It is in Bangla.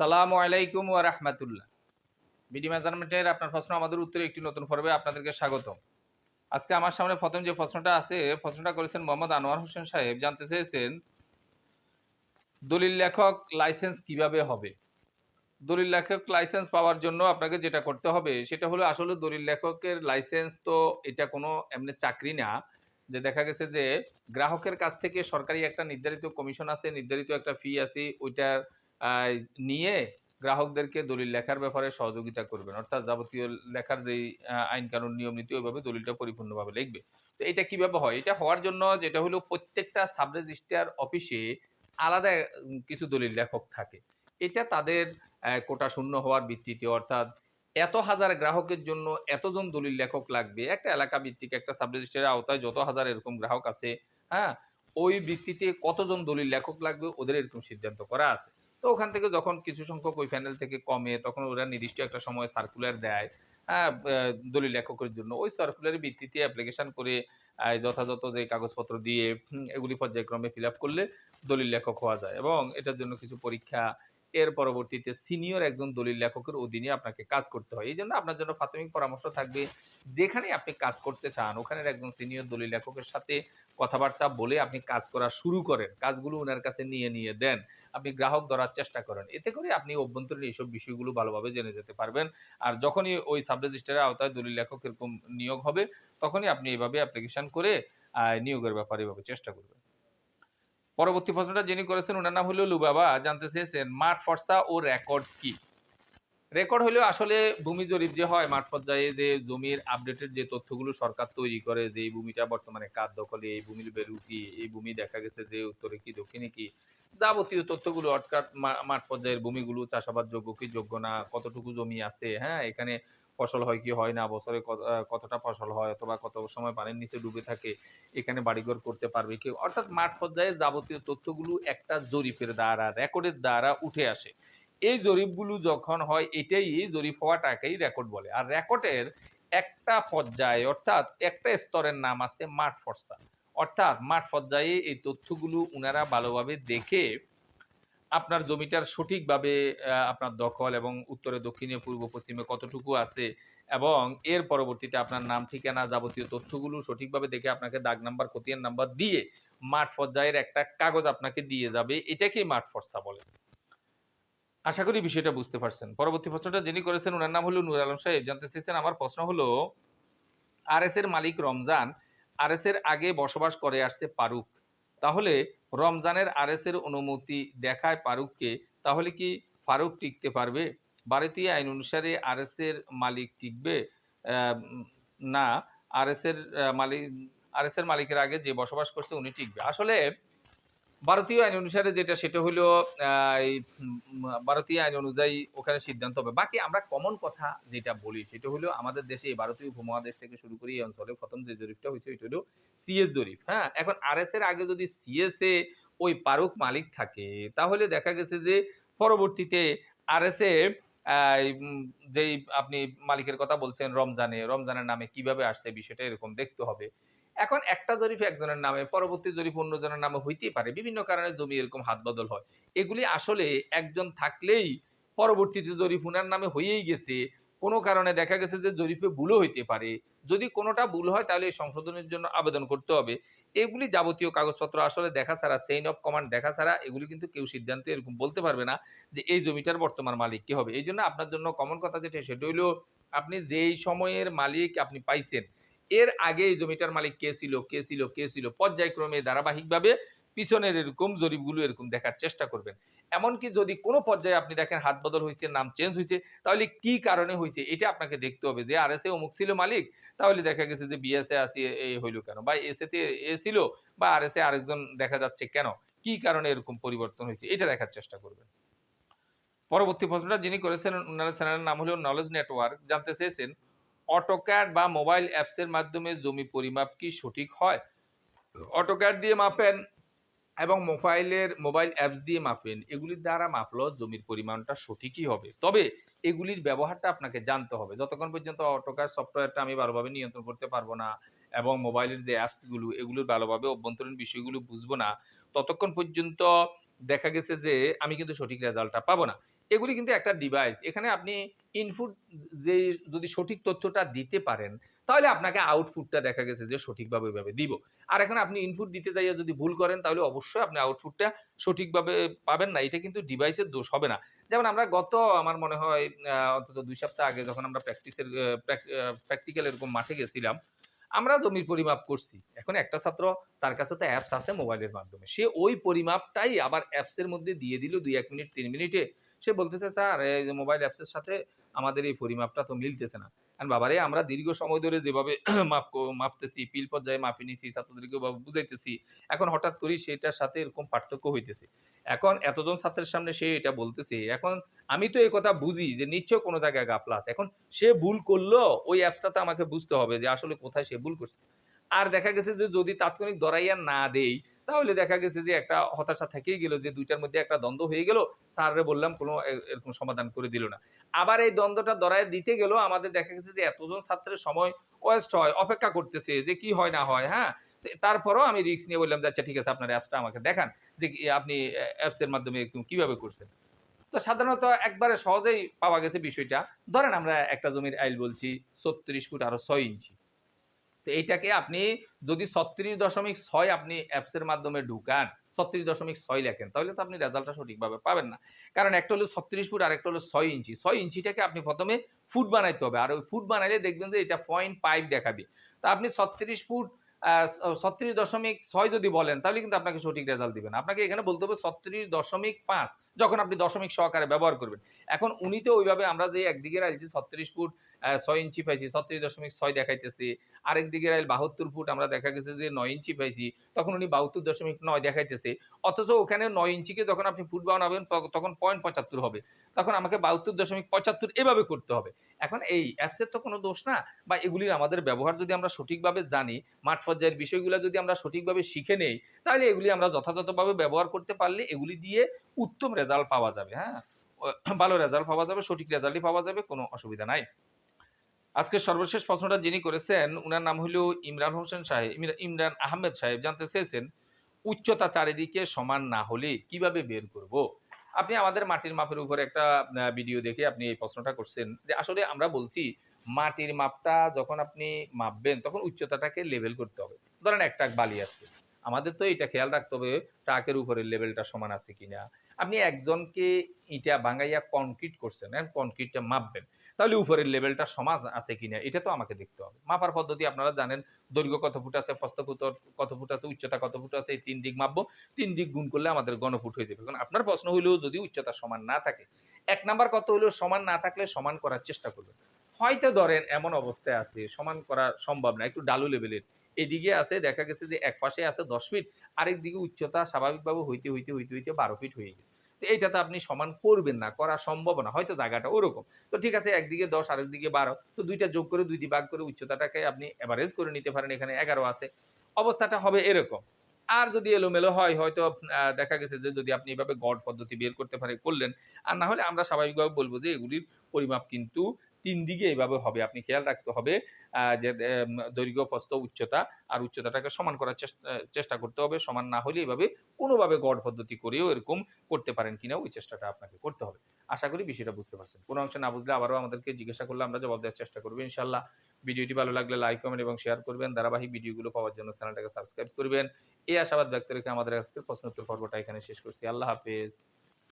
আসসালামু আলাইকুম ওয়া রাহমাতুল্লাহ। বিডি মেজারমেন্টের আপনার প্রশ্ন আমাদের উত্তরে একটি নতুন পর্বে আপনাদেরকে স্বাগত আজকে আমার সামনে প্রথম যে প্রশ্নটা আছে প্রশ্নটা করেছেন মোহাম্মদ আনোয়ার হোসেন সাহেব। জানতে চেয়েছেন দলিল লেখক লাইসেন্স কীভাবে হবে? দলিল লেখক লাইসেন্স পাওয়ার জন্য আপনাকে যেটা করতে হবে সেটা হলো আসলে দলিল লেখকের লাইসেন্স তো এটা কোনো এমনি চাকরি না। যে দেখা গেছে যে গ্রাহকের কাছ থেকে সরকারি একটা নির্ধারিত কমিশন আছে নির্ধারিত একটা ফি আছে ওইটা আহ, নিয়ে গ্রাহকদেরকে দলিল লেখার ব্যাপারে সহযোগিতা করবেন। অর্থাৎ যাবতীয় লেখার যেই আইন কানুন নিয়ম নীতি, ওইভাবে দলিলটা পরিপূর্ণভাবে লিখবে। তো এটা কীভাবে হয়? এটা হওয়ার জন্য যেটা হলো, প্রত্যেকটা সাব রেজিস্ট্রার অফিসে আলাদা কিছু দলিল লেখক থাকে। এটা তাদের কোটা শূন্য হওয়ার ভিত্তিতে, অর্থাৎ এত হাজার গ্রাহকের জন্য এতজন দলিল লেখক লাগবে। একটা এলাকা ভিত্তিক একটা সাব রেজিস্ট্রারের আওতায় যত হাজার এরকম গ্রাহক আছে হ্যাঁ ওই ভিত্তিতে কতজন দলিল লেখক লাগবে, ওদের এরকম সিদ্ধান্ত করা আছে। তো ওখান থেকে যখন কিছু সংখ্যক ওই প্যানেল থেকে কমে, তখন ওরা নির্দিষ্ট একটা সময় সার্কুলার দেয় হ্যাঁ দলিল লেখকের জন্য। ওই সার্কুলারের ভিত্তিতে অ্যাপ্লিকেশন করে যথাযথ যে কাগজপত্র দিয়ে এগুলি পর্যায়ক্রমে ফিল আপ করলে দলিল লেখক হওয়া যায় এবং এটার জন্য কিছু পরীক্ষা এর পরবর্তীতে সিনিয়র একজন দলিল লেখকের অধীনে আপনাকে কাজ করতে হয়। এই জন্য আপনার জন্য প্রাথমিক পরামর্শ থাকবে যেখানে আপনি কাজ করতে চান, ওখানের একজন সিনিয়র দলিল লেখকের সাথে কথাবার্তা বলে আপনি কাজ করা শুরু করেন, কাজগুলো ওনার কাছে নিয়ে নিয়ে দেন, আপনি গ্রাহক ধরার চেষ্টা করেন। এতে করে আপনি অভ্যন্তরীণ এইসব বিষয়গুলো ভালোভাবে জেনে যেতে পারবেন। আর যখনই ওই সাব রেজিস্ট্রারের আওতায় দলিল লেখক এরকম নিয়োগ হবে, তখনই আপনি এইভাবে অ্যাপ্লিকেশন করে নিয়োগের ব্যাপারে এভাবে চেষ্টা করবেন। পরবর্তী প্রশ্নটা যিনি করেছেন ওনার নাম হলো লুবাবা। জানতে চেয়েছেন, মাঠ ফর্সা ও রেকর্ড কি? রেকর্ড হলেও আসলে ভূমি জরিপ যে হয়, মাঠ পর্যায়ে যে জমির আপডেটেড যে তথ্যগুলো সরকার তৈরি করে, যে এই ভূমিটা বর্তমানে কার দখলে, এই ভূমির ভ্যালু কি, এই ভূমি দেখা গেছে যে উত্তরে কি, দক্ষিণে কি, যাবতীয় তথ্যগুলো অর্থাৎ মাঠ পর্যায়ের ভূমিগুলো চাষাবাদ যোগ্য কি, যোগ্য না, কতটুকু জমি আছে হ্যাঁ এখানে ফসল হয়, কি হয় না, বছরে কত- কতটা ফসল হয় অথবা কত সময় পানির নিচে ডুবে থাকে, এখানে বাড়িঘর করতে পারবে কি অর্থাৎ মাঠ পর্যায়ে যাবতীয় তথ্যগুলো একটা জরিপের দ্বারা, রেকর্ডের দ্বারা উঠে আসে। এই জরিপগুলো যখন হয়, এটাই জরিপ হওয়াটাকেই রেকর্ড বলে। আর রেকর্ডের একটা পর্যায়ে, অর্থাৎ একটা স্তরের নাম আছে মাঠ ফর্সা। অর্থাৎ মাঠ পর্যায়ে এই তথ্যগুলো উনারা ভালোভাবে দেখে আপনার জমিটার সঠিকভাবে আপনার দখল এবং উত্তরে, দক্ষিণে, পূর্ব, পশ্চিমে কতটুকু আছে এবং এর পরবর্তীতে আপনার নাম, ঠিকানা, যাবতীয় তথ্যগুলো সঠিকভাবে দেখে আপনাকে দাগ নাম্বার, খতিয়ান নাম্বার দিয়ে মাঠ পর্যায়ের একটা কাগজ আপনাকে দিয়ে যাবে। এটাকেই মাঠ ফর্সা বলে। আশা করি বিষয়টা বুঝতে পারছেন। পরবর্তী প্রশ্নটা যিনি করেছেন ওনার নাম হলো নূর আলম সাহেব। জানতে চেয়েছেন, আমার প্রশ্ন হলো, আর এর মালিক রমজান, আর এর আগে বসবাস করে আসছে পারুক তাহলে রমজানের আর এর অনুমতি দেখায় ফারুককে, তাহলে কি ফারুক টিকতে পারবে? ভারতীয় আইন অনুসারে আর এর মালিক টিকবে? না আর এর মালিক আর এর মালিকের আগে যে বসবাস করছে উনি টিকবে। আসলে ভারতীয় আইন অনুসারে যেটা, সেটা হলো ভারতীয় আইন অনুযায়ী ওখানে সিদ্ধান্ত হবে। বাকি আমরা কমন কথা যেটা বলি, সেটা হলো আমাদের দেশে, এই ভারতীয় উপমহাদেশ থেকে শুরু করে এই অঞ্চলে প্রথম যে জরিপটা হয়েছে ওইটা হলো সিএস জরিপ হ্যাঁ? এখন আর এর আগে যদি সিএস এ ওই পারুক মালিক থাকে, তাহলে দেখা গেছে যে পরবর্তীতে আর এস এ যেই আপনি মালিকের কথা বলছেন, রমজানে, রমজানের নামে কীভাবে আসছে বিষয়টা এরকম দেখতে হবে। এখন একটা জরিপ একজনের নামে, পরবর্তী জরিপ অন্যজনের নামে হইতেই পারে। বিভিন্ন কারণে জমি এরকম হাত বদল হয়। এগুলি আসলে একজন থাকলেই পরবর্তীতে জরিপ উনার নামে হয়েই গেছে। কোনো কারণে দেখা গেছে যে জরিপে ভুলও হইতে পারে। যদি কোনোটা ভুল হয়, তাহলে এই সংশোধনের জন্য আবেদন করতে হবে। এগুলি যাবতীয় কাগজপত্র আসলে দেখা ছাড়া চেইন অফ কমান্ড দেখা ছাড়া, এগুলি কিন্তু কেউ সিদ্ধান্ত এরকম বলতে পারবে না যে এই জমিটার বর্তমান মালিক কি হবে। এই জন্য আপনার জন্য কমন কথা যেটা, সেটা হইল আপনি যেই সময়ের মালিক আপনি পাইছেন এর আগে এই জমিটার মালিক কে ছিল কে ছিল কে ছিল? পর্যায়ক্রমে ধারাবাহিকভাবে পিছনের এরকম জরিপগুলো এরকম দেখার চেষ্টা করবেন। এমনকি যদি কোনো পর্যায়ে আপনি দেখেন হাত বদল হয়েছে, নাম চেঞ্জ হয়েছে, তাহলে কি কারণে হয়েছে? এটা আপনাকে দেখতে হবে যে আর এস এ অমুক ছিল মালিক, তাহলে দেখা গেছে যে বিএসএ আসি এই হইল কেন? বা এস তে এ ছিল, বা আর এস এ আরেকজন দেখা যাচ্ছে কেন? কি কারণে এরকম পরিবর্তন হয়েছে? এটা দেখার চেষ্টা করবেন। পরবর্তী প্রশ্নটা যিনি করেছেন ওনার চ্যানেলের নাম হলো নলেজ নেটওয়ার্ক জানতে চেয়েছেন অটোক্যাড বা মোবাইল অ্যাপসের মাধ্যমে জমি পরিমাপ কি সঠিক হয়? অটোক্যাড দিয়ে মাপেন এবং মোবাইলের মোবাইল অ্যাপস দিয়ে মাপেন। এগুলির দ্বারা মাপলেও জমির পরিমাণটা সঠিকই হবে। তবে এগুলির ব্যবহারটা আপনাকে জানতে হবে। যতক্ষণ পর্যন্ত অটোক্যাড সফটওয়্যারটা আমি ভালোভাবে নিয়ন্ত্রণ করতে পারব না এবং মোবাইলের যে অ্যাপসগুলো এগুলোর ভালোভাবে অভ্যন্তরীণ বিষয়গুলো বুঝব না, ততক্ষণ পর্যন্ত দেখা গেছে যে আমি কিন্তু সঠিক রেজাল্টটা পাবো না। এগুলি কিন্তু একটা ডিভাইস এখানে আপনি ইনপুট যে যদি সঠিক তথ্যটা দিতে পারেন, তাহলে আপনাকে আউটপুটটা দেখা গেছে যে সঠিকভাবে ওইভাবে দিব। আর এখন আপনি ইনপুট দিতে যাইয়া যদি ভুল করেন, তাহলে অবশ্যই আপনি আউটপুটটা সঠিকভাবে পাবেন না। এটা কিন্তু ডিভাইসের দোষ হবে না। যেমন আমরা গত আমার মনে হয় অন্তত দুই সপ্তাহ আগে যখন আমরা প্র্যাকটিসের প্র্যাকটিক্যাল এরকম মাঠে গেছিলাম, আমরা জমির পরিমাপ করছি। এখন একটা ছাত্র তার কাছে তো অ্যাপস আছে মোবাইলের মাধ্যমে। সে ওই পরিমাপটাই আবার অ্যাপসের মধ্যে দিয়ে দিল দুই এক মিনিট, তিন মিনিটে। সে বলতেছে, স্যার, এই মোবাইল অ্যাপসের সাথে আমাদের এই পরিমাপটা তো মিলতেছে না। কারণ বাবারে, আমরা দীর্ঘ সময় ধরে যেভাবে মাপ মাপতেছি পিল পর্যায়ে মাপি নিছি, ছাত্রদেরকে বুঝাইতেছি, এখন হঠাৎ করেই সেটার সাথে এরকম পার্থক্য হইতেছে। এখন এতজন ছাত্রের সামনে সে এটা বলতেছে, এখন আমি তো এই কথা বুঝি যে নিশ্চয় কোনো জায়গায় গাফলা আছে। এখন সে ভুল করল, ওই অ্যাপসটাতে আমাকে বুঝতে হবে যে আসলে কোথায় সে ভুল করছে। আর দেখা গেছে যে যদি তাৎক্ষণিক দরাইয়া না দেই তাহলে দেখা গেছে যে একটা হতাশা থেকেই গেল যে দুইটার মধ্যে একটা দ্বন্দ্ব হয়ে গেল, স্যাররে বললাম কোনো এরকম সমাধান করে দিল না। আবার এই দ্বন্দ্বটা দরায় দিতে গেল, আমাদের দেখা গেছে যে এতজন ছাত্রের সময় ওয়েস্ট হয়, অপেক্ষা করতেছে যে কি হয় না হয় হ্যাঁ? তারপরেও আমি রিস্ক নিয়ে বললাম আচ্ছা ঠিক আছে, আপনার অ্যাপসটা আমাকে দেখান, যে আপনি অ্যাপস এর মাধ্যমে কীভাবে করছেন? তো সাধারণত একবারে সহজেই পাওয়া গেছে বিষয়টা। ধরেন আমরা একটা জমির আইল বলছি, ছত্রিশ ফুট আরও ছয় ইঞ্চি। তো এইটাকে আপনি যদি ছত্রিশ দশমিক ছয় আপনি অ্যাপসের মাধ্যমে ঢুকান, ছত্রিশ দশমিক ছয় লেখেন, তাহলে তো আপনি রেজাল্টটা সঠিকভাবে পাবেন না। কারণ একটা হলো ছত্রিশ ফুট, আর একটা হলো ছয় ইঞ্চি। ছয় ইঞ্চিটাকে আপনি প্রথমে ফুট বানাইতে হবে, আর ওই ফুট বানাইলে দেখবেন যে এটা পয়েন্ট পাইপ দেখাবে। তা আপনি ছত্রিশ ফুট ছত্রিশ দশমিক ছয় যদি বলেন, তাহলে কিন্তু আপনাকে সঠিক রেজাল্ট দিবেন আপনাকে এখানে বলতে হবে ছত্রিশ দশমিক পাঁচ, যখন আপনি দশমিক সহকারে ব্যবহার করবেন। এখন উনি তো ওইভাবে আমরা যে একদিকে রাখছি, ছত্রিশ ফুট ছয় ইঞ্চি পাইছি, ছত্রিশ দশমিক ছয় দেখাইতেছি আরেক দিকে রাইল বাহাত্তর ফুট, আমরা দেখা গেছে যে নয় ইঞ্চি পাইছি, তখন উনি বাহাত্তর দশমিক নয় দেখাইতেছে। অথচ ওখানে নয় ইঞ্চিকে যখন আপনি ফুট বানাবেন তখন পয়েন্ট পঁচাত্তর হবে। তখন আমাকে বাহাত্তর দশমিক পঁচাত্তর এভাবে করতে হবে। এখন এই অ্যাপসের তো কোনো দোষ না, বা এগুলির আমাদের ব্যবহার যদি আমরা সঠিকভাবে জানি মাঠ পর্যায়ের বিষয়গুলো যদি আমরা সঠিকভাবে শিখে নেই, তাহলে এগুলি আমরা যথাযথভাবে ব্যবহার করতে পারলে এগুলি দিয়ে উত্তম রেজাল্ট পাওয়া যাবে হ্যাঁ? ভালো রেজাল্ট পাওয়া যাবে, সঠিক রেজাল্টই পাওয়া যাবে, কোনো অসুবিধা নাই। আজকে সর্বশেষ প্রশ্নটা যিনি করেছেন, উনার নাম হলো ইমরান হোসেন সাহেব। ইমরা- ইমরান আহমেদ সাহেব জানতে চেয়েছেন, উচ্চতা চারিদিকে সমান না হলে কীভাবে বের করব? আপনি আমাদের মাটির মাপের উপরে একটা ভিডিও দেখে আপনি এই প্রশ্নটা করছেন যে আসলে আমরা বলছি, মাটির মাপটা যখন আপনি মাপবেন, তখন উচ্চতাটাকে লেভেল করতে হবে। ধরেন এক টাক বালি আছে। আমাদের তো এটা খেয়াল রাখতে হবে, ট্রাকের উপরে লেভেলটা সমান আছে কিনা। আপনি একজনকে ইটা বাঙাইয়া কনক্রিট করছেন কনক্রিটটা মাপবেন। তাহলে উপরের লেভেলটা সমাজ আছে কিনা, এটা তো আমাকে দেখতে হবে। মাপার পদ্ধতি আপনারা জানেন, দৈর্ঘ্য কত ফুট আছে প্রস্থ কত কত ফুট আছে, উচ্চতা কত ফুট আছে, এই তিন দিক মাপবো, তিন দিক গুণ করলে আমাদের গণফুট হয়ে যাবে। কারণ আপনার প্রশ্ন হইলেও যদি উচ্চতা সমান না থাকে, এক নাম্বার কত হইলেও সমান না থাকলে সমান করার চেষ্টা করবেন। হয়তো ধরেন এমন অবস্থায় আছে, সমান করা সম্ভব না, একটু ডালু লেভেলের এদিকে আছে, দেখা গেছে যে এক পাশে আছে দশ ফিট আরেক দিকে উচ্চতা স্বাভাবিকভাবে হইতে হইতে হইতে হইতে বারো ফিট হয়ে গেছে। তো এইটাতে আপনি সমান করবেন না, করা সম্ভব না, হয়তো জায়গাটা ওরকম। তো ঠিক আছে, একদিকে দশ, আরেক দিকে বারো, তো দুইটা যোগ করে দুইটি ভাগ করে উচ্চতাটাকে আপনি অ্যাভারেজ করে নিতে পারেন, এখানে এগারো আছে। অবস্থাটা হবে এরকম। আর যদি এলোমেলো হয়, হয়তো দেখা গেছে যে যদি আপনি এভাবে গড় পদ্ধতি বের করতে পারে, করলেন, আর না হলে আমরা স্বাভাবিকভাবে বলব যে এগুলির পরিমাপ কিন্তু তিন দিকে এইভাবে হবে। আপনি খেয়াল রাখতে হবে যে দৈর্ঘ্য, প্রস্থ, উচ্চতা আর উচ্চতাটাকে সমান করার চেষ্টা করতে হবে। সমান না হলে এইভাবে কোনোভাবে গড় পদ্ধতি করেও এরকম করতে পারেন কিনা ওই চেষ্টাটা আপনাকে করতে হবে। আশা করি বিষয়টা বুঝতে পারছেন। কোনো অংশে না বুঝলে আবারও আমাদেরকে জিজ্ঞাসা করলে আমরা জবাব দেওয়ার চেষ্টা করব ইনশাল্লাহ ভিডিওটি ভালো লাগলে লাইক, কমেন্ট এবং শেয়ার করবেন। ধারাবাহিক ভিডিওগুলো পাওয়ার জন্য চ্যানেলটাকে সাবস্ক্রাইব করবেন। এই আশাবাদ ব্যক্ত রেখে আমাদের আজকের প্রশ্নোত্তর পর্বটা এখানে শেষ করছি। আল্লাহ হাফেজ।